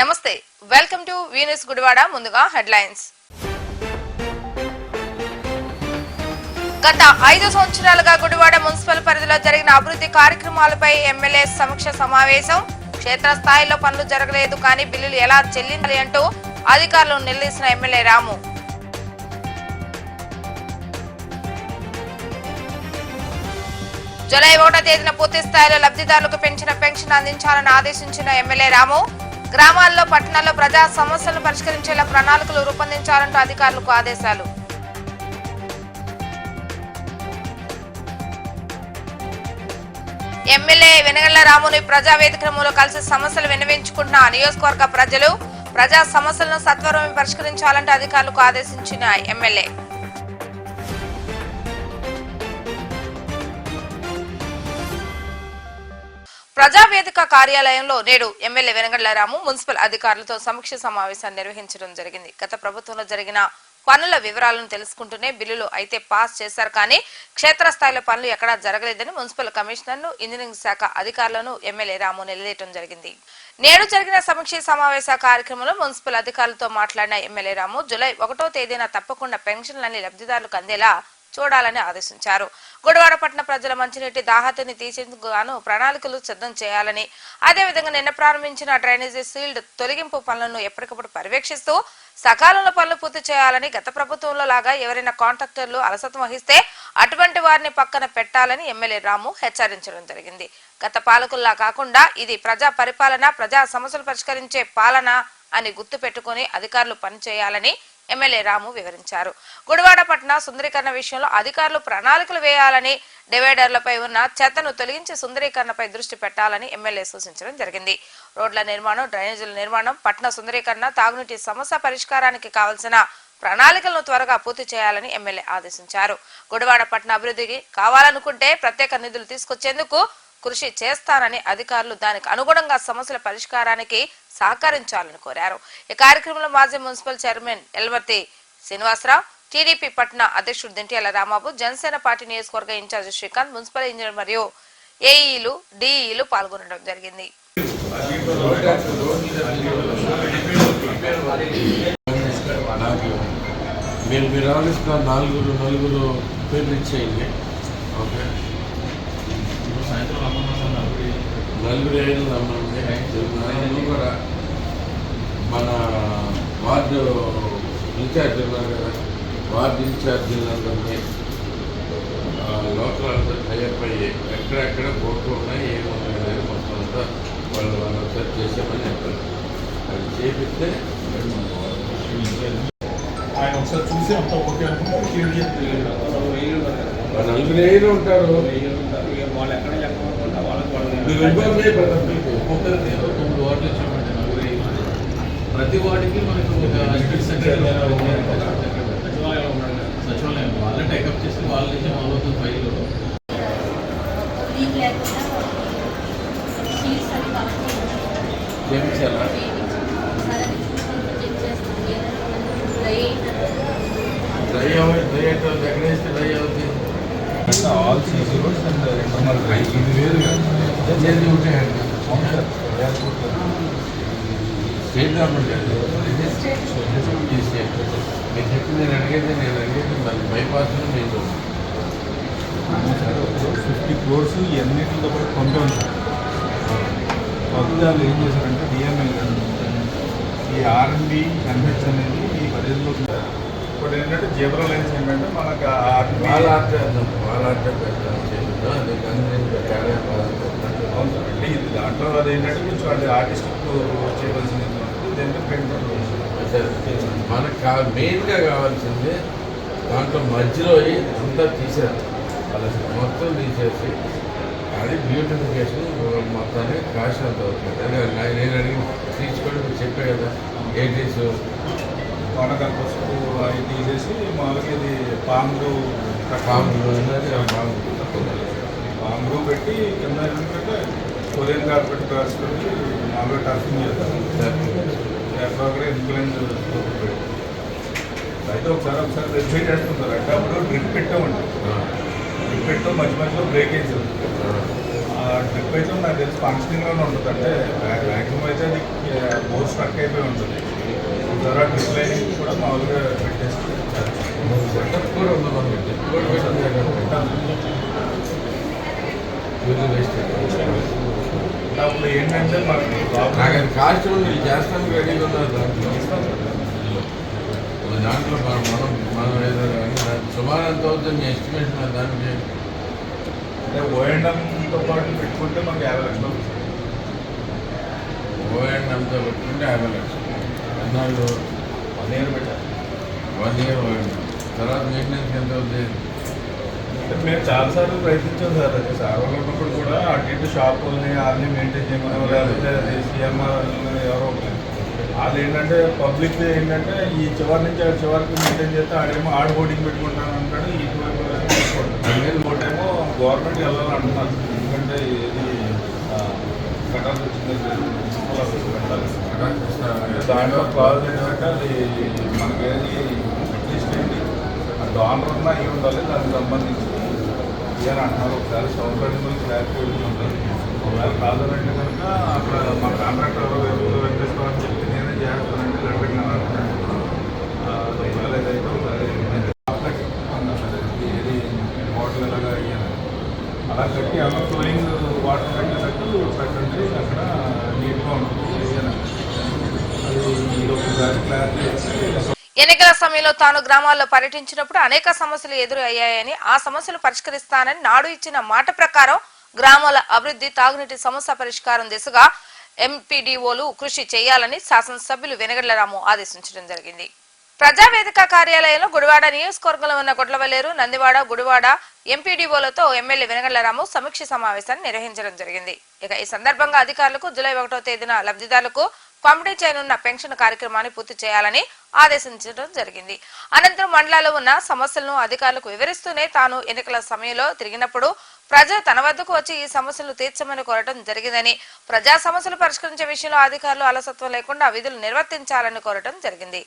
నమస్తే. Welcome to Venus Gudivada ముందుగా headlines. గత ఐదు సంవత్సరాలుగా గుడివాడ మున్సిపల్ పరిధిలో జరిగిన అభివృద్ధి కార్యక్రమాలపై ఎమ్మెల్యే సమీక్ష సమావేశం. క్షేత్రస్థాయిలో పనులు జరగలేదు కానీ బిల్లులు ఎలా చెల్లించాలి అంటూ అధికారులు నిలదీసిన ఎమ్మెల్యే రాము. జూలై ఒకటో తేదీన పూర్తి స్థాయిలో లబ్ధిదారులకు పెంచిన పెన్షన్ అందించాలని ఆదేశించిన ఎమ్మెల్యే రాము గ్రామాల్లో పట్టణాల్లో ప్రజా సమస్యలను పరిష్కరించేలా ప్రణాళికలు రూపొందించాలంటూ అధికారులకు ఆదేశాలు. ఎమ్మెల్యే వెనగళ్ళ రాముని ప్రజావేదికలో కలిసి సమస్యలు విన్నవించుకుంటున్న నియోజకవర్గ ప్రజలు ప్రజా సమస్యలను సత్వరం పరిష్కరించాలంటూ అధికారులకు ఆదేశించిన ఎమ్మెల్యే. ప్రజావేదిక కార్యాలయంలో నేడు ఎమ్మెల్యే వెనగళ్ళరాము మున్సిపల్ అధికారులతో సమీక్ష సమావేశాన్ని నిర్వహించడం జరిగింది. గత ప్రభుత్వంలో జరిగిన పనుల వివరాలను తెలుసుకుంటూనే బిల్లులు అయితే పాస్ చేశారు. కానీ క్షేత్రస్థాయిలో పనులు ఎక్కడా జరగలేదని మున్సిపల్ కమిషనర్ను ఇంజనీరింగ్ శాఖ అధికారులను ఎమ్మెల్యే రాము నిలదీయటం జరిగింది. నేడు జరిగిన సమీక్ష సమావేశ కార్యక్రమంలో మున్సిపల్ అధికారులతో మాట్లాడిన ఎమ్మెల్యే రాము జులై ఒకటో తేదీన తప్పకుండా పెన్షన్లన్నీ లబ్ధిదారులకు అందేలా చూడాలని ఆదేశించారు. గుడివాడ పట్టణ ప్రజల మంచినీటి దాహతిని తీసేందుకు గాను ప్రణాళికలు సిద్ధం చేయాలని అదేవిధంగా నిన్న ప్రారంభించిన డ్రైనేజీ సీల్డ్ తొలగింపు పనులను ఎప్పటికప్పుడు పర్యవేక్షిస్తూ సకాలంలో పనులు పూర్తి చేయాలని గత ప్రభుత్వంలో లాగా ఎవరైనా కాంట్రాక్టర్లు అలసత్వం వహిస్తే అటువంటి వారిని పక్కన పెట్టాలని ఎమ్మెల్యే రాము హెచ్చరించడం జరిగింది. గత పాలకుల్లా కాకుండా ఇది ప్రజా పరిపాలన ప్రజా సమస్యలు పరిష్కరించే పాలన అని గుర్తు పెట్టుకుని అధికారులు పనిచేయాలని ఎమ్మెల్యే రాము వివరించారు. గుడివాడ పట్టణ సుందరీకరణ విషయంలో అధికారులు ప్రణాళికలు వేయాలని డివైడర్లపై ఉన్న చెత్తను తొలగించి సుందరీకరణపై దృష్టి పెట్టాలని ఎమ్మెల్యే సూచించడం జరిగింది. రోడ్ల నిర్మాణం డ్రైనేజీల నిర్మాణం పట్టణ సుందరీకరణ తాగునీటి సమస్య పరిష్కారానికి కావలసిన ప్రణాళికలను త్వరగా పూర్తి చేయాలని ఎమ్మెల్యే ఆదేశించారు. గుడివాడ పట్టణ అభివృద్ధికి కావాలనుకుంటే ప్రత్యేక నిధులు తీసుకొచ్చేందుకు కృషి చేస్తానని అధికారులు దానికి అనుగుణంగా సమస్యల పరిష్కారానికి సహకరించాలని కోరారు. ఈ కార్యక్రమంలో మాజీ municipal chairman Elvarthi Srinivasarao TDP పట్న అధ్యక్షుడు దింటియాల రామాబు జనసేన పార్టీ నియోజకవర్గ ఇన్ఛార్జ్ శ్రీకాంత్ మున్సిపల్ ఇంజనీర్ మరియు ఏఈలు డిఈలు పాల్గొనడం జరిగింది. మీరు మీరు ఆలోచిస్తున్న నలుగురు నలుగురు పేర్లు ఇచ్చేయండి. ఓకే. నలుగురు ఏళ్ళు రమ్మండి నలుగురు కూడా మన వార్డు ఇన్ఛార్జ్ ఉన్నారు కదా వార్డు ఇన్ఛార్జీలందరినీ లోకల్ అంతా టైప్ అయ్యి ఎక్కడెక్కడ కోట్లు ఉన్నాయి ఏమున్నాయి మొత్తం అంతా వాళ్ళు వాళ్ళు ఒకసారి చేసామని చెప్పారు అది చేపిస్తే ఆయన ఒకసారి చూసి అంత ఓకే అనుకుంటే నలుగురు ఏళ్ళు ఉంటారు వాళ్ళు ఎక్కడ చెప్పకుండా వాళ్ళకి వాళ్ళు మీరు ఇబ్బంది అయిపోతారు ఒక్కొక్కరికి తొమ్మిది వార్డులు ఇచ్చామంటే నలుగురు ప్రతి వార్డుకి మనకు ఒక అసిస్టెంట్ సెక్రటరీ సచివాలయం వాళ్ళే టేకప్ చేసి వాళ్ళ నుంచి మొదలవుతుంది ఫైల్ చేయించాలా డ్రై అవ్వదు డ్రై అయితే డ్రై అవుతుంది ఎక్కడ వేస్తే డ్రై అవుతుంది ఆల్ సీసీ రోడ్స్ అండ్ ఇది వేరు చేసి ఉంటాయండి ఎయిర్పోర్ట్ స్టేట్ గవర్నమెంట్ ఈ స్టేట్ మీరు చెప్పింది నేను అడిగేది నేను అడిగేది మరి బైపాస్ మీకు ఫిఫ్టీ క్రోర్స్ ఇవన్నిటితో కూడా కొంటాం సార్ ప్రభుత్వాలు ఏం చేశారంటే డిఎంఎల్ ఈ ఆర్ఎండి ఎన్హెచ్ అనేది ఈ పరిధిలో ఇప్పుడు ఏంటంటే జీబ్రా లైన్స్ ఏంటంటే మనకు వాళ్ళ ఆర్టీ వాళ్ళ ఆర్ట్ ఇది దాంట్లో అది ఏంటంటే కొంచెం అది ఆర్టిస్టిక్ చేయవలసింది దీంట్లో పెయింట్. మనకు కా మెయిన్గా కావాల్సింది దాంట్లో మధ్యలో అంతా తీసేయాలి. మొత్తం తీసేసి అది బ్యూటిఫికేషన్ మొత్తాన్ని కాస్ట్ అంత అవుతుంది. నేను అడిగి తీసుకోండి మీరు చెప్పే కదా ఎయిటీస్ వానకాల పసుపు అవి తీసేసి మామూలుగా ఇది పాములు పాములు పాములు. అందరూ పెట్టి కింద ఏంటంటే కొరియన్ కార్పెట్ రాసుకొని మామూలుగా టర్ఫింగ్ చేస్తారు. ఎక్కడ ఇన్ఫ్లుయెన్స్ పెట్టి. అయితే ఒకసారి ఒకసారి వెబ్సైట్ వేసుకుంటారు అంటే అప్పుడు డ్రిప్ పెట్టామండి. డ్రిప్ పెట్టాం మధ్య మధ్యలో బ్రేకేజ్ ఆ డ్రిప్ అయితే నాకు తెలిసి ఫంక్షనింగ్లోనే ఉంటుంది. అంటే మ్యాక్సిమం అయితే అది బోర్ స్ట్రక్ అయిపోయి ఉంటుంది. ఒకసారి ఆ డ్రిప్ లైనింగ్ కూడా మామూలుగా పెట్టేసి. కూడా ఉంది మనకి చెక్ కూడా పెట్టింది వీళ్ళు వేస్ట్ అప్పుడు ఏంటంటే నాకు అది కాస్ట్ ఉంది చేస్తానికి రెడీగా ఉన్నారు దాంట్లో దాంట్లో మనం మనం మనం ఏదో సుమారు ఎంత అవుతుంది మీ ఎస్టిమేషన్ దానికి? అంటే ఓఎండంతో పాటు పెట్టుకుంటే మనకి యాభై లక్షలు అవుతుంది. ఓఎండ్ అంతా పెట్టుకుంటే యాభై లక్షలు. అన్నాళ్ళు వన్ ఇయర్ పెట్టాలి వన్ ఇయర్ ఓఎండ్ తర్వాత మెయింటెనెన్స్ ఎంత అవుతుంది? మేము చాలాసార్లు ప్రయత్నించాం సార్. అది సార్ వాళ్ళు ఉన్నప్పుడు కూడా అటు ఇటు షాపుల్ని వాళ్ళని మెయింటైన్ చేయమని లేకపోతే అది సీఎంఆర్ ఎవరో ఒకరు వాళ్ళు ఏంటంటే పబ్లిక్ ఏంటంటే ఈ చివరి నుంచి ఆ చివరికి మెయింటైన్ చేస్తే ఆడేమో ఆడ హోర్డింగ్ పెట్టుకుంటాను అంటాడు ఇటువైపు ఒకటేమో గవర్నమెంట్ వెళ్ళాలని అంటున్నారు ఎందుకంటే ఇది కట్టాల్సి వచ్చింది పెట్టాలి అంటే దాంట్లో కాల్ ఏంటంటే అది మనకేది అట్లీస్ట్ ఏంటి ఆ డాలర్ ఉన్నా అయ్యి ఉండాలి దానికి సంబంధించి ఇయ్యాలని అంటున్నారు. ఒకసారి సౌకర్యం గురించి క్లారిటీ ఉంటుంది ఒకవేళ కాదనంటే కనుక అక్కడ మా కాంట్రాక్టర్ ఎవరో వేరు వెంకటేశ్వరం చెప్పి నేనే చేస్తానంటే లెటర్ నేను అంటున్నాను ఒకవేళ ఏదైతే ఒకసారి ఏది వాటర్ ఎలాగా అయ్యాను అలా కట్టి అలా ఫ్లోయింగ్ వాటర్ కట్టేటట్టు పెట్టండి అక్కడ నీట్గా ఉంటుంది. అది మీరు ఒకసారి క్లారిటీ ఎన్నికల సమయంలో తాను గ్రామాల్లో పర్యటించినప్పుడు అనేక సమస్యలు ఎదురు అయ్యాయని ఆ సమస్యలు పరిష్కరిస్తానని నాడు ఇచ్చిన మాట ప్రకారం గ్రామాల అభివృద్ధి తాగునీటి సమస్య పరిష్కారం దిశగా ఎంపీడీఓలు కృషి చేయాలని శాసనసభ్యులు వెనగళ్ళ రాము ఆదేశించడం జరిగింది. ప్రజావేదిక కార్యాలయంలో గుడివాడ నియోజకవర్గంలో ఉన్న గొడ్లవల్లేరు నందివాడ గుడివాడ ఎంపీడీఓలతో ఎమ్మెల్యే వెనగళ్ళరాము సమీక్ష సమావేశాన్ని నిర్వహించడం జరిగింది. ఇక ఈ సందర్భంగా అధికారులకు జూలై ఒకటో తేదీన లబ్ధిదారులకు పంపిణీ చేయనున్న పెన్షన్ కార్యక్రమాన్ని పూర్తి చేయాలని ఆదేశించడం జరిగింది. అనంతరం మండలాల్లో ఉన్న సమస్యలను అధికారులకు వివరిస్తూనే తాను ఎన్నికల సమయంలో తిరిగినప్పుడు ప్రజలు తన వద్దకు వచ్చి ఈ సమస్యలు తీర్చమని కోరటం జరిగిందని ప్రజా సమస్యలు పరిష్కరించే విషయంలో అధికారులు అలసత్వం లేకుండా విధులు నిర్వర్తించాలని కోరటం జరిగింది.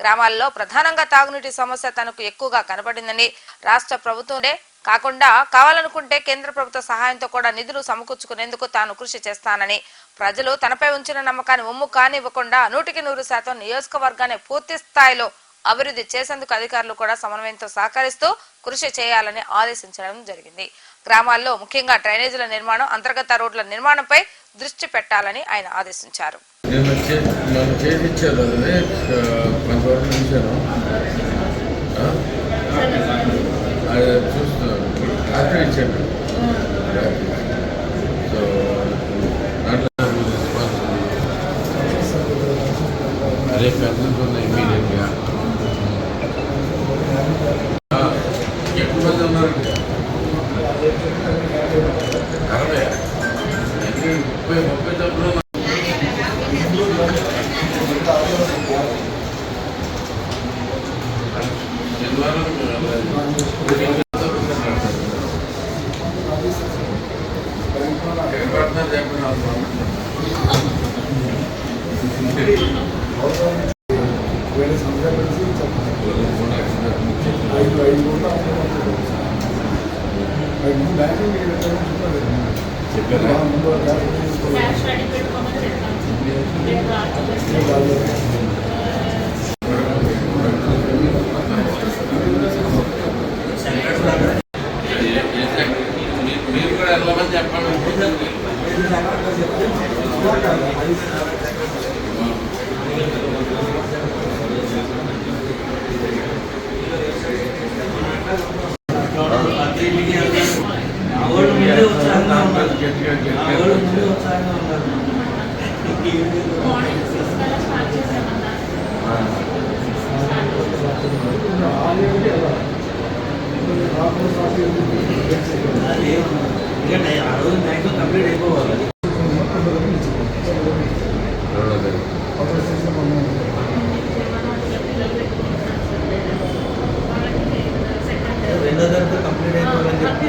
గ్రామాల్లో ప్రధానంగా తాగునీటి సమస్య తనకు ఎక్కువగా కనబడిందని రాష్ట్ర ప్రభుత్వమే కాకుండా కావాలనుకుంటే కేంద్ర ప్రభుత్వ సహాయంతో కూడా నిధులు సమకూర్చుకునేందుకు తాను కృషి చేస్తానని ప్రజలు తనపై ఉంచిన నమ్మకాన్ని ఒమ్ము కానివ్వకుండా నూటికి నూరు శాతం నియోజకవర్గాన్ని పూర్తి స్థాయిలో అభివృద్ధి చేసేందుకు అధికారులు కూడా సమన్వయంతో సహకరిస్తూ కృషి చేయాలని ఆదేశించడం జరిగింది. గ్రామాల్లో ముఖ్యంగా డ్రైనేజీల నిర్మాణం అంతర్గత రోడ్ల నిర్మాణంపై దృష్టి పెట్టాలని ఆయన ఆదేశించారు నేను చే- నన్ను చేసి ఇచ్చారు అది కొంత వరకు చూశాను ఆ? అది చూస్తున్నాను రాత్రి ఇచ్చాను రాత్రి. సో దాంట్లో రెస్పాన్స్ అదే పెద్దలు ఉన్నాయి ఇమీడియట్గా ఎక్కువ మంది ఉన్నారు.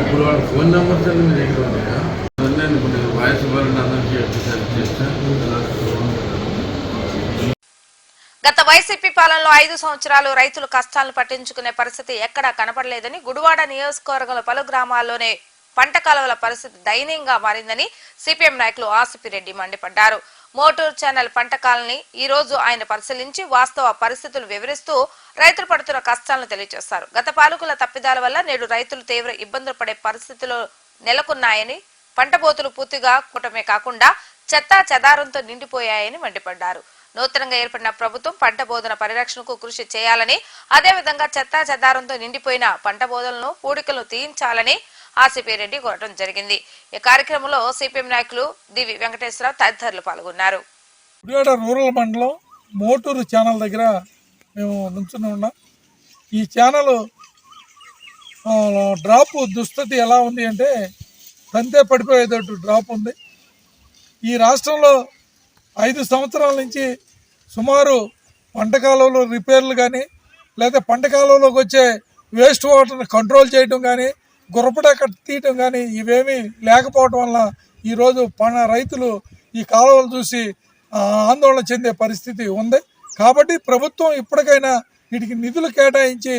ఇప్పుడు వాళ్ళ ఫోన్ నెంబర్స్ అన్ని మీ దగ్గర ఉన్నాయా? నేను ఇప్పుడు వాయిస్ ఇవ్వాలని అందరికీ ఎక్సర్సైజ్ చేస్తాను గత వైసీపీ పాలనలో ఐదు సంవత్సరాలు రైతులు కష్టాలను పట్టించుకునే పరిస్థితి ఎక్కడా కనపడలేదని గుడివాడ నియోజకవర్గంలో పలు గ్రామాల్లోనే పంట కాలువల పరిస్థితి దయనీయంగా మారిందని సిపిఎం నాయకులు ఆసిపిరెడ్డి మండిపడ్డారు. మోటూర్ ఛానల్ పంట కాలనీ ఈ రోజు ఆయన పరిశీలించి వాస్తవ పరిస్థితులు వివరిస్తూ రైతులు పడుతున్న కష్టాలను తెలియజేశారు. గత పాలకుల తప్పిదాల వల్ల నేడు రైతులు తీవ్ర ఇబ్బందులు పడే పరిస్థితులు నెలకొన్నాయని పంట బోతులు పూర్తిగా కూటమే కాకుండా చెత్తా చెదారంతో నిండిపోయాయని మండిపడ్డారు. నూతనంగా ఏర్పడిన ప్రభుత్వం పంట బోధన పరిరక్షణకు కృషి చేయాలని అదేవిధంగా చెత్తా చెదారంతో నిండిపోయిన పంట బోధనలను పూడికలను తీయించాలని ఆసిపి రెడ్డి కోరడం జరిగింది. ఈ కార్యక్రమంలో సిపిఎం నాయకులు దివి వెంకటేశ్వరరావు తదితరులు పాల్గొన్నారు. రూరల్ మండలం మోటూరు ఛానల్ దగ్గర మేము నుంచుని ఉన్నాం. ఈ ఛానల్ డ్రాప్ దుస్థితి ఎలా ఉంది అంటే తంతే పడిపోయేటట్టు డ్రాప్ ఉంది. ఈ రాష్ట్రంలో ఐదు సంవత్సరాల నుంచి సుమారు పంట రిపేర్లు కానీ లేదా పంట వచ్చే వేస్ట్ వాటర్ని కంట్రోల్ చేయడం కానీ గుర్రపడక తీయటం కానీ ఇవేమీ లేకపోవటం వల్ల ఈరోజు పన రైతులు ఈ కాలువలు చూసి ఆందోళన చెందే పరిస్థితి ఉంది. కాబట్టి ప్రభుత్వం ఇప్పటికైనా వీటికి నిధులు కేటాయించి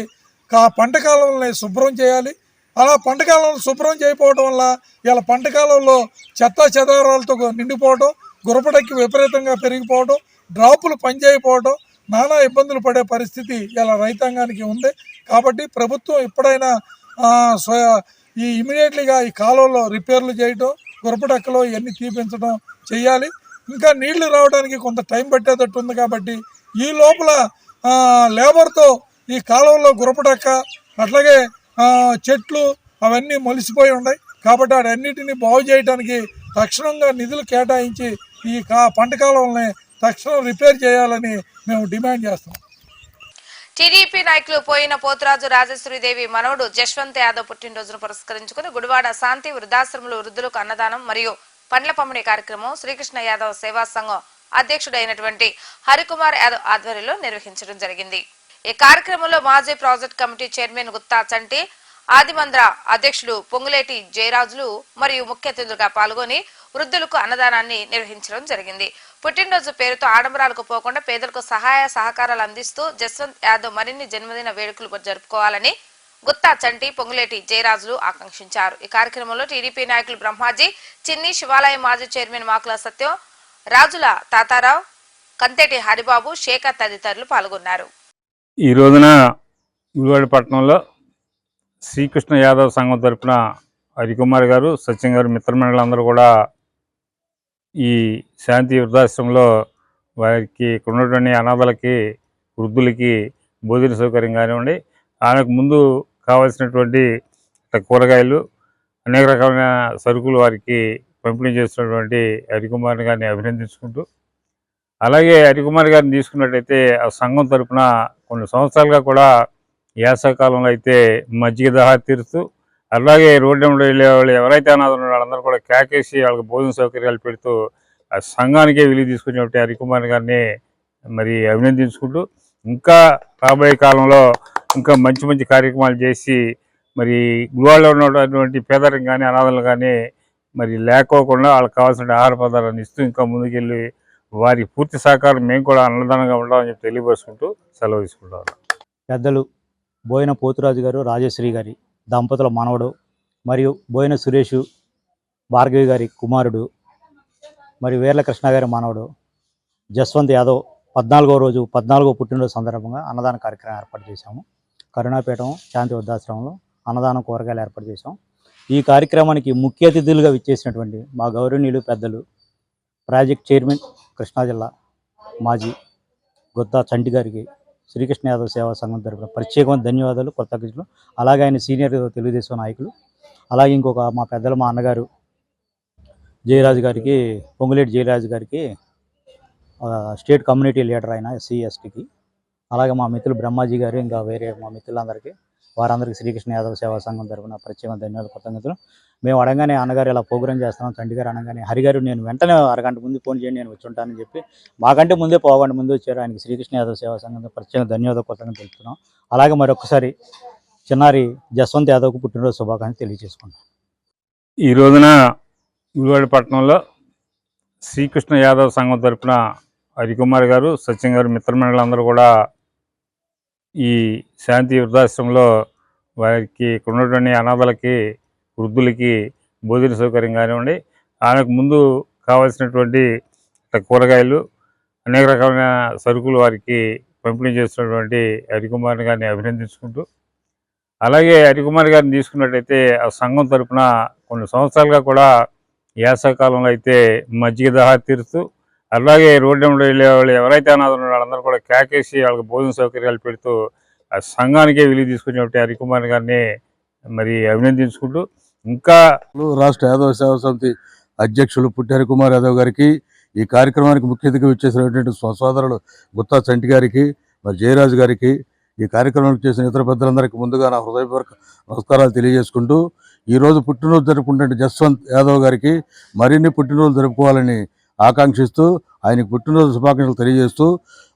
కా పంట కాలువలని శుభ్రం చేయాలి. అలా పంట కాలువలు శుభ్రం చేయకపోవడం వల్ల ఇలా పంట కాలంలో చెత్త చెదారాలతో నిండిపోవడం గురపడకి విపరీతంగా పెరిగిపోవడం డ్రాపులు పనిచేయకపోవడం నానా ఇబ్బందులు పడే పరిస్థితి ఇలా రైతాంగానికి ఉంది. కాబట్టి ప్రభుత్వం ఎప్పుడైనా ఈ ఇమీడియట్లీగా ఈ కాలువలో రిపేర్లు చేయటం గురపడక్కలో ఇవన్నీ తీపించడం చేయాలి ఇంకా నీళ్ళు రావడానికి కొంత టైం పట్టేటట్టు ఉంది కాబట్టి ఈ లోపల లేబర్తో ఈ కాలువలో గురపడక్క అట్లాగే చెట్లు అవన్నీ మొలిసిపోయి ఉన్నాయి. కాబట్టి వాటన్నిటిని బాగు చేయడానికి తక్షణంగా నిధులు కేటాయించి ఈ కా పంట కాలువల్ని తక్షణం రిపేర్ చేయాలని మేము డిమాండ్ చేస్తాం టీడీపీ నాయకులు పోయిన పోతురాజు రాజేశ్వరీదేవి మనవడు జశ్వంత్ యాదవ్ పుట్టినరోజును పురస్కరించుకుని గుడివాడ శాంతి వృద్ధాశ్రమంలో వృద్ధులకు అన్నదానం మరియు పండ్ల పంపిణీ కార్యక్రమం శ్రీకృష్ణ యాదవ్ సేవా సంఘం అధ్యక్షుడైనటువంటి హరికుమార్ యాదవ్ ఆధ్వర్యంలో నిర్వహించడం జరిగింది. ఈ కార్యక్రమంలో మాజీ project committee chairman Gutta Chanti ఆదిమంద్ర అధ్యక్షుడు పొంగులేటి జయరాజులు మరియు ముఖ్య అతిథులుగా పాల్గొని వృద్ధులకు అన్నదానాన్ని నిర్వహించడం జరిగింది. పుట్టినరోజు పేరుతో ఆడంబరాలకు పోకుండా పేదలకు సహాయ సహకారాలు అందిస్తూ జస్వంత్ యాదవ్ మరిన్ని జన్మదిన వేడుకలు జరుపుకోవాలని గుత్తా చంటి పొంగులేటి జయరాజులు ఆకాంక్షించారు. ఈ కార్యక్రమంలో టీడీపీ నాయకులు బ్రహ్మాజీ చిన్ని శివాలయం మాజీ చైర్మన్ మాకుల సత్యం రాజుల తాతారావు కంతేటి హరిబాబు శేఖర్ తదితరులు పాల్గొన్నారు. ఈ రోజున గుడివాడ పట్టణంలో శ్రీకృష్ణ యాదవ్ సంఘం తరఫున హరికుమార్ గారు సత్యం గారు మిత్రమండలందరూ కూడా ఈ శాంతి వృద్ధాశ్రమంలో వారికి ఇక్కడ ఉన్నటువంటి అనాథలకి వృద్ధులకి భోజన సౌకర్యం కానివ్వండి ఆమెకు ముందు కావాల్సినటువంటి కూరగాయలు అనేక రకమైన సరుకులు వారికి పంపిణీ చేస్తున్నటువంటి హరికుమార్ గారిని అభినందించుకుంటూ అలాగే హరికుమార్ గారిని తీసుకున్నట్టయితే ఆ సంఘం తరపున కొన్ని సంవత్సరాలుగా కూడా వేసవకాలంలో అయితే మజ్జిగ దహా తీరుస్తూ అలాగే రోడ్డు వెళ్ళే వాళ్ళు ఎవరైతే అనాథలు ఉన్నారో వాళ్ళందరూ కూడా కేకేసి వాళ్ళకి భోజన సౌకర్యాలు పెడుతూ ఆ సంఘానికే విలువ తీసుకునేటువంటి హరికుమార్ గారిని మరి అభినందించుకుంటూ ఇంకా రాబోయే కాలంలో ఇంకా మంచి మంచి కార్యక్రమాలు చేసి మరి గుడివాడలో ఉన్నటువంటి పేదరికం కానీ అనాథలు కానీ మరి లేకోకుండా వాళ్ళకి కావాల్సిన ఆహార పదార్థాలను ఇస్తూ ఇంకా ముందుకెళ్ళి వారి పూర్తి సహకారం మేము కూడా అన్నదానంగా ఉండాలని చెప్పి తెలియపరుచుకుంటూ సెలవు తీసుకుంటాం పెద్దలు బోయిన పోతురాజు గారు రాజశ్రీ గారి దంపతుల మనవడు మరియు బోయిన సురేష్ భార్గవి గారి కుమారుడు మరియు వీర్ల కృష్ణ గారి మనవడు జస్వంత్ యాదవ్ పద్నాలుగో రోజు పద్నాలుగో పుట్టినరోజు సందర్భంగా అన్నదాన కార్యక్రమం ఏర్పాటు చేశాము. కరుణాపీఠం శాంతి వృద్ధాశ్రమంలో అన్నదానం కూరగాయలు ఏర్పాటు చేశాం. ఈ కార్యక్రమానికి ముఖ్య అతిథులుగా విచ్చేసినటువంటి మా గౌరవనీయులు పెద్దలు ప్రాజెక్ట్ చైర్మన్ కృష్ణా జిల్లా మాజీ గుత్తా చంటి గారికి శ్రీకృష్ణ యాదవ్ సేవా సంఘం తరఫున ప్రత్యేకమైన ధన్యవాదాలు కృతజ్ఞతలు. అలాగే ఆయన సీనియర్ తెలుగుదేశం నాయకులు. అలాగే ఇంకొక మా పెద్దలు మా అన్నగారు జయరాజు గారికి పొంగులేటి జయరాజు గారికి స్టేట్ కమ్యూనిటీ లీడర్ ఆయన ఎస్సీ ఎస్టీకి అలాగే మా మిత్రులు బ్రహ్మాజీ గారు ఇంకా వేరే మా మిత్రులందరికీ వారందరికీ శ్రీకృష్ణ యాదవ సేవా సంఘం తరఫున ప్రత్యేక ధన్యవాదాలు కృతజ్ఞతలు. మేము అడగానే అన్నగారు ఇలా ప్రోగ్రాం చేస్తున్నాం తండ్రి గారు అనగానే హరిగారు నేను వెంటనే అరగంట ముందు ఫోన్ చేయండి నేను వచ్చి ఉంటానని చెప్పి మాకంటే ముందే పోగంట ముందు వచ్చారు. ఆయనకి శ్రీకృష్ణ యాదవ సేవా సంఘం ప్రత్యేక ధన్యవాదాలు కృతజ్ఞతలు తెలుపుతున్నాం. అలాగే మరొకసారి చిన్నారి జస్వంత్ యాదవ్కు పుట్టినరోజు శుభాకాంక్షలు తెలియజేసుకున్నాం ఈ రోజున గుడివాడ పట్టణంలో శ్రీకృష్ణ యాదవ్ సంఘం తరఫున హరికుమార్ గారు సత్యం గారు మిత్రమండలందరూ కూడా ఈ శాంతి వృద్ధాశ్రమంలో వారికి ఇక్కడ ఉన్నటువంటి అనాథలకి వృద్ధులకి భోజన సౌకర్యం కానివ్వండి ఆమెకు ముందు కావాల్సినటువంటి కూరగాయలు అనేక రకమైన సరుకులు వారికి పంపిణీ చేస్తున్నటువంటి హరికుమార్ గారిని అభినందించుకుంటూ అలాగే హరికుమార్ గారిని తీసుకున్నట్టయితే ఆ సంఘం తరపున కొన్ని సంవత్సరాలుగా కూడా యాసకాలంలో అయితే మజ్జిగ దహా తీరుస్తూ అలాగే రోడ్డు వెళ్ళే వాళ్ళు ఎవరైతే అనాథలు ఉన్నారో వాళ్ళందరూ కూడా కేకేసి వాళ్ళకి భోజన సౌకర్యాలు పెడుతూ ఆ సంఘానికే విలువ తీసుకునేటువంటి హరికుమార్ గారిని మరి అభినందించుకుంటూ ఇంకా రాష్ట్ర యాదవ సేవా సమితి అధ్యక్షులు పుట్టి హరికుమార్ యాదవ్ గారికి ఈ కార్యక్రమానికి ముఖ్య అతిథిగా ఇచ్చేసినటువంటి సోదరులు గుత్తా చంటి గారికి మరి జయరాజు గారికి ఈ కార్యక్రమానికి చేసిన ఇతర పెద్దలందరికీ ముందుగా నా హృదయపూర్వక నమస్కారాలు తెలియజేసుకుంటూ ఈరోజు పుట్టినరోజు జరుపుకుంటే జస్వంత్ యాదవ్ గారికి మరిన్ని పుట్టినరోజు జరుపుకోవాలని ఆకాంక్షిస్తూ ఆయనకు పుట్టినరోజు శుభాకాంక్షలు తెలియజేస్తూ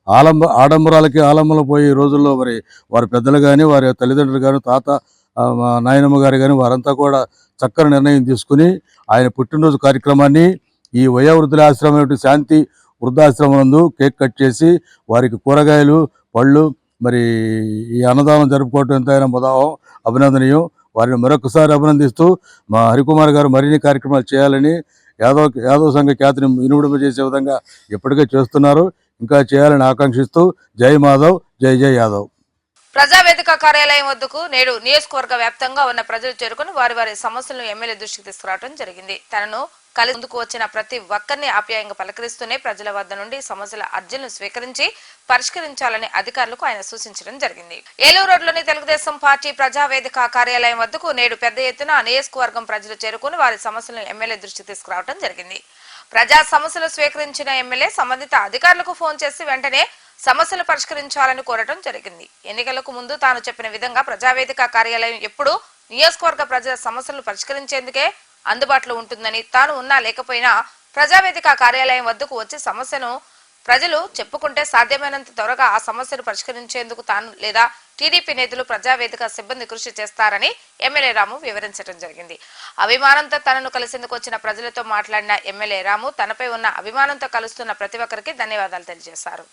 ఆలంబ ఆడంబరాలకి ఆలంబనలు పోయే రోజుల్లో మరి వారి పెద్దలు కానీ వారి తల్లిదండ్రులు కానీ తాత మా నాయనమ్మ గారు కానీ వారంతా కూడా చక్కని నిర్ణయం తీసుకుని ఆయన పుట్టినరోజు కార్యక్రమాన్ని ఈ వయోవృద్ధుల ఆశ్రమం శాంతి వృద్ధాశ్రమం నందు కేక్ కట్ చేసి వారికి కూరగాయలు పళ్ళు మరి ఈ అన్నదానం జరుపుకోవటం ఎంతైనా ముదావం అభినందనీయం. వారిని మరొకసారి అభినందిస్తూ మా హరికుమార్ గారు మరిన్ని కార్యక్రమాలు చేయాలని యాదవ్ యాదవ సంఘ ఖ్యాతిని ఇనుమడింప చేసే విధంగా ఇప్పటికే చేస్తున్నారు. ఇంకా చేయాలని ఆకాంక్షిస్తూ జై మాధవ్ జై జై యాదవ్. ప్రజావేదిక కార్యాలయం వద్దకు నేడు నియోజకవర్గ వ్యాప్తంగా ఉన్న ప్రజలు చేరుకుని వారి వారి సమస్యలను ఎమ్మెల్యే దృష్టికి తీసుకురావడం జరిగింది. తనను కలిసి ముందుకు వచ్చిన ప్రతి ఒక్కరిని ఆప్యాయంగా పలకరిస్తూనే ప్రజల వద్ద నుండి సమస్యల అర్జీలను స్వీకరించి పరిష్కరించాలని అధికారులకు ఆయన సూచించడం జరిగింది. ఏలూరు రోడ్లోని తెలుగుదేశం పార్టీ ప్రజావేదిక కార్యాలయం వద్దకు నేడు పెద్ద ఎత్తున నియోజకవర్గం ప్రజలు చేరుకుని వారి సమస్యలను ఎమ్మెల్యే దృష్టికి తీసుకురావడం జరిగింది. ప్రజా సమస్యలు స్వీకరించిన ఎమ్మెల్యే సంబంధిత అధికారులకు ఫోన్ చేసి వెంటనే సమస్యలు పరిష్కరించాలని కోరటం జరిగింది. ఎన్నికలకు ముందు తాను చెప్పిన విధంగా ప్రజావేదిక కార్యాలయం ఎప్పుడూ నియోజకవర్గ ప్రజల సమస్యలు పరిష్కరించేందుకే అందుబాటులో ఉంటుందని తాను ఉన్నా లేకపోయినా ప్రజావేదిక కార్యాలయం వద్దకు వచ్చి సమస్యను ప్రజలు చెప్పుకుంటే సాధ్యమైనంత త్వరగా ఆ సమస్యను పరిష్కరించేందుకు తాను లేదా టీడీపీ నేతలు ప్రజావేదిక సిబ్బంది కృషి చేస్తారని ఎమ్మెల్యే రాము వివరించడం జరిగింది. అభిమానంతో తనను కలిసేందుకు వచ్చిన ప్రజలతో మాట్లాడిన ఎమ్మెల్యే రాము తనపై ఉన్న అభిమానంతో కలుస్తున్న ప్రతి ఒక్కరికి ధన్యవాదాలు తెలియజేశారు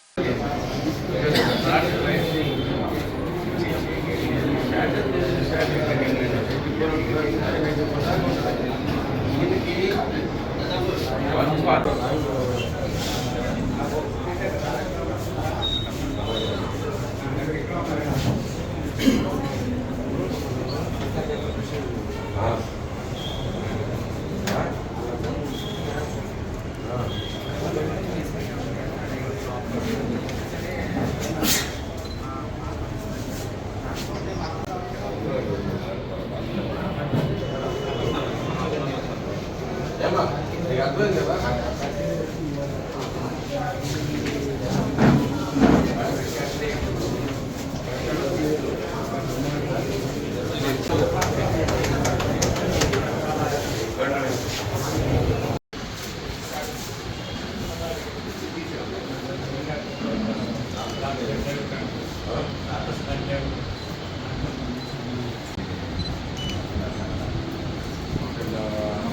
ఏమ్మా నీకు అర్థమైంది కదా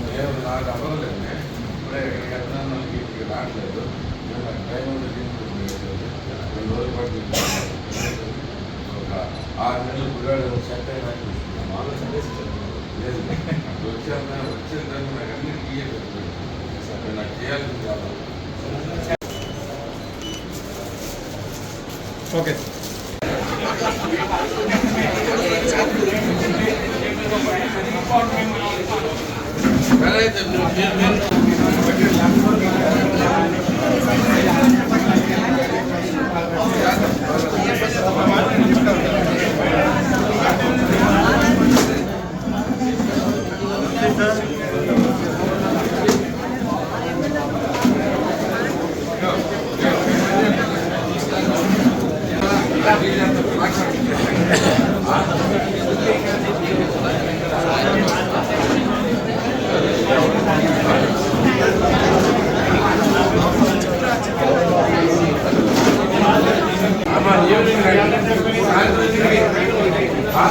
నేను నాకు అవ్వలేదు ఇప్పుడే ఇక్కడికి వెళ్తున్నాను నాకు ఇంటికి రావట్లేదు నేను నాకు టైం ఉంది రెండు రోజుల పాటు తీసుకున్నాను. ఒక ఆరు నెలలు పిల్లలు సెట్ అయినా లేదు అప్పుడు వచ్చాను వచ్చిన తర్వాత నాకు అన్ని తీయలేదు నాకు చేయాల్సింది చాలా ఓకే సరే అయితే మీరు- మీరు- మీరు అమ్మా ఈవినింగ్ రండి. సాయంత్రం ఇంటికి. ఆ?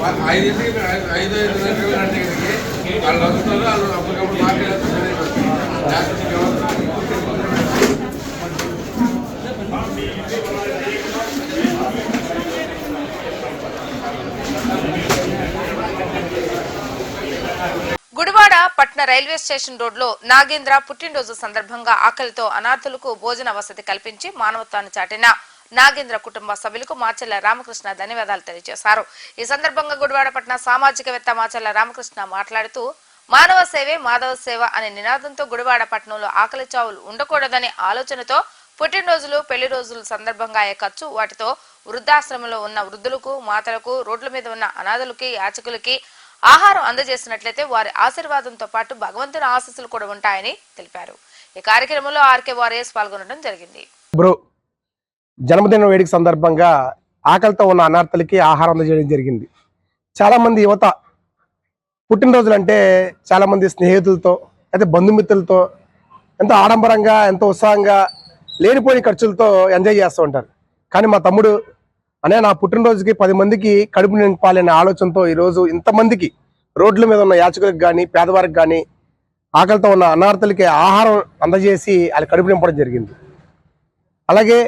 వా- ఐదింటికి ఐ- ఐదు ఐదు గంటలకు రండి ఇక్కడికి వాళ్ళు వస్తున్నారు వాళ్ళు అప్పటికప్పుడు మాట్లాడుతున్నారు గుడివాడ పట్న రైల్వే స్టేషన్ రోడ్లో నాగేంద్ర పుట్టినరోజు సందర్భంగా ఆకలితో అనాథులకు భోజన వసతి కల్పించి మానవత్వాన్ని చాటిన నాగేంద్ర కుటుంబ సభ్యులకు మాచెల్ల రామకృష్ణ ధన్యవాదాలు తెలియజేశారు. ఈ సందర్భంగా గుడివాడ పట్న సామాజికవేత్త మాచెల్ల రామకృష్ణ మాట్లాడుతూ మానవ సేవే మాధవ సేవ అనే నినాదంతో గుడివాడ పట్టణంలో ఆకలి చావులు ఉండకూడదనే ఆలోచనతో పుట్టినరోజులు పెళ్ళి రోజుల సందర్భంగా అయ్యే ఖర్చు వాటితో వృద్ధాశ్రమంలో ఉన్న వృద్ధులకు మాతలకు రోడ్ల మీద ఉన్న అనాథులకి యాచకులకి ఆహారం అందజేసినట్లయితే వారి ఆశీర్వాదంతో పాటు భగవంతుని ఆశీస్సులు కూడా ఉంటాయని తెలిపారు. ఈ కార్యక్రమంలో ఆర్కే వారియర్స్ పాల్గొనడం జరిగింది. బ్రో జన్మదిన వేడుక సందర్భంగా ఆకలితో ఉన్న అనార్థలకి ఆహారం అందజేయడం జరిగింది. చాలా మంది యువత పుట్టినరోజులు అంటే చాలా మంది స్నేహితులతో అయితే బంధుమిత్రులతో ఎంతో ఆడంబరంగా ఎంతో ఉత్సాహంగా లేనిపోయిన ఖర్చులతో ఎంజాయ్ చేస్తూ ఉంటారు. కానీ మా తమ్ముడు అనే నా పుట్టినరోజుకి పది మందికి కడుపు నింపాలనే ఆలోచనతో ఈరోజు ఇంతమందికి రోడ్ల మీద ఉన్న యాచకులకు కానీ పేదవారికి కానీ ఆకలితో ఉన్న అనార్థులకి ఆహారం అందజేసి వాళ్ళ కడుపు నింపడం జరిగింది. అలాగే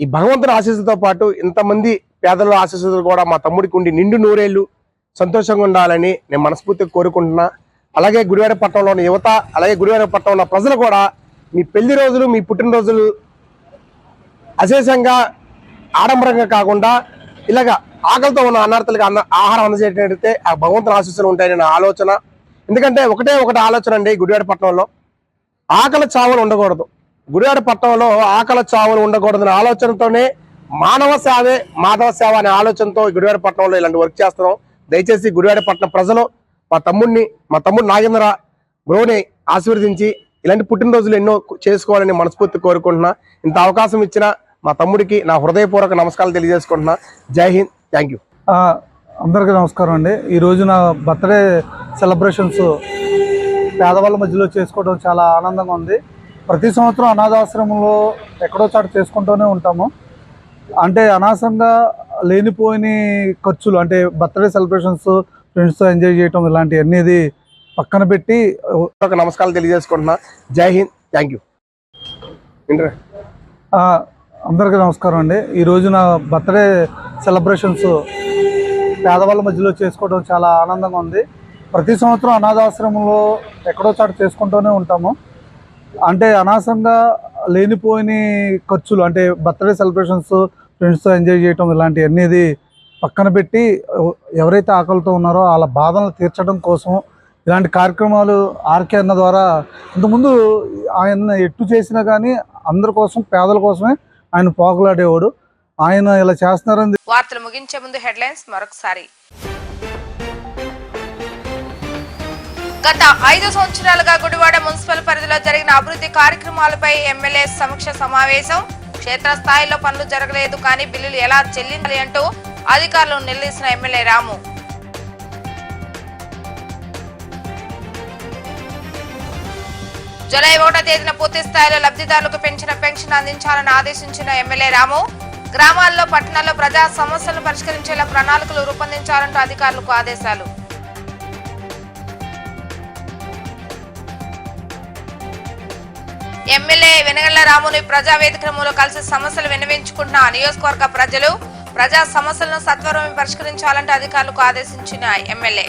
ఈ భగవంతుని ఆశీస్సులతో పాటు ఇంతమంది పేదల ఆశీస్సులు కూడా మా తమ్ముడికి ఉండి నిండు నూరేళ్ళు సంతోషంగా ఉండాలని నేను మనస్ఫూర్తిగా కోరుకుంటున్నా. అలాగే గుడివారపట్నంలో ఉన్న యువత అలాగే గుడివాడ పట్టణంలో ఉన్న ప్రజలు కూడా మీ పెళ్ళి రోజులు మీ పుట్టినరోజులు అశేషంగా ఆడంబరంగా కాకుండా ఇలాగా ఆకలితో ఉన్న అన్నార్థులకు అన్న ఆహారం అందజేయటైతే ఆ భగవంతుని ఆశీస్సులు ఉంటాయని నా ఆలోచన. ఎందుకంటే ఒకటే ఒకటి ఆలోచన అండి గుడివాడ పట్టణంలో. ఆకలి చావులు ఉండకూడదు. గుడివాడ పట్టణంలో ఆకలి చావులు ఉండకూడదనే ఆలోచనతోనే మానవ సేవే మాధవ సేవ అనే ఆలోచనతో గుడివాడ పట్టణంలో ఇలాంటి వర్క్ చేస్తున్నాం. దయచేసి గుడివాడ పట్టణ ప్రజలు మా తమ్ముడిని మా తమ్ముడు నాగేంద్ర బ్రోని ఆశీర్వదించి ఇలాంటి పుట్టినరోజులు ఎన్నో చేసుకోవాలని మనస్ఫూర్తి కోరుకుంటున్నా. ఇంత అవకాశం ఇచ్చిన మా తమ్ముడికి నా హృదయపూర్వక నమస్కారాలు తెలియజేసుకుంటున్నా. జై హింద్. Thank you. అందరికీ నమస్కారం అండి. ఈరోజు నా బర్త్డే సెలబ్రేషన్స్ పేదవాళ్ళ మధ్యలో చేసుకోవడం చాలా ఆనందంగా ఉంది. ప్రతి సంవత్సరం అనాథాశ్రమంలో ఎక్కడో చాటు చేసుకుంటూనే ఉంటాము. అంటే అనవసరంగా లేనిపోయిన ఖర్చులు అంటే బర్త్డే సెలబ్రేషన్స్ ఫ్రెండ్స్తో ఎంజాయ్ చేయటం ఇలాంటివి అనేది పక్కన పెట్టి నమస్కారాలు తెలియజేసుకుంటున్నా. జై హింద్. Thank you. అందరికీ నమస్కారం అండి. ఈరోజు నా బర్త్డే సెలబ్రేషన్స్ పేదవాళ్ళ మధ్యలో చేసుకోవడం చాలా ఆనందంగా ఉంది. ప్రతి సంవత్సరం అనాథాశ్రమంలో ఎక్కడో చాటు చేసుకుంటూనే ఉంటాము. అంటే అనవసరంగా లేనిపోయిన ఖర్చులు అంటే బర్త్డే సెలబ్రేషన్స్ ఫ్రెండ్స్తో ఎంజాయ్ చేయటం ఇలాంటివి అనేది పక్కన పెట్టి ఎవరైతే ఆకలితో ఉన్నారో వాళ్ళ బాధలను తీర్చడం కోసం ఇలాంటి కార్యక్రమాలు ఆర్కే అన్న ద్వారా ఇంతకుముందు ఆయన ఎట్టు చేసినా కానీ అందరి కోసం పేదల కోసమే ఆయన పోకలాడేవాడు ఆయన ఇలా చేస్తున్నారని వార్తలు ముగించే ముందు హెడ్లైన్స్ మరొకసారి. గత ఐదు సంవత్సరాలుగా గుడివాడ మున్సిపల్ పరిధిలో జరిగిన అభివృద్ధి కార్యక్రమాలపై ఎమ్మెల్యే సమీక్ష సమావేశం. క్షేత్రస్థాయిలో పనులు జరగలేదు కానీ బిల్లులు ఎలా చెల్లించాలి అంటూ అధికారులను నిలదీసిన ఎమ్మెల్యే రాము. జూలై ఒకటో తేదీన పూర్తి స్థాయిలో లబ్ధిదారులకు పెంచిన పెన్షన్ అందించాలని ఆదేశించిన ఎమ్మెల్యే రాము. గ్రామాల్లో పట్టణాల్లో ప్రజా సమస్యలను పరిష్కరించేలా ప్రణాళికలు రూపొందించాలంటూ అధికారులకు ఆదేశాలు. ఎమ్మెల్యే వెనగళ్ళ రాముని ప్రజా వేదికలో కలిసి సమస్యలు విన్నవించుకుంటున్న నియోజకవర్గ ప్రజలు ప్రజా సమస్యలను సత్వరమే పరిష్కరించాలంటూ అధికారులకు ఆదేశించిన ఎమ్మెల్యే.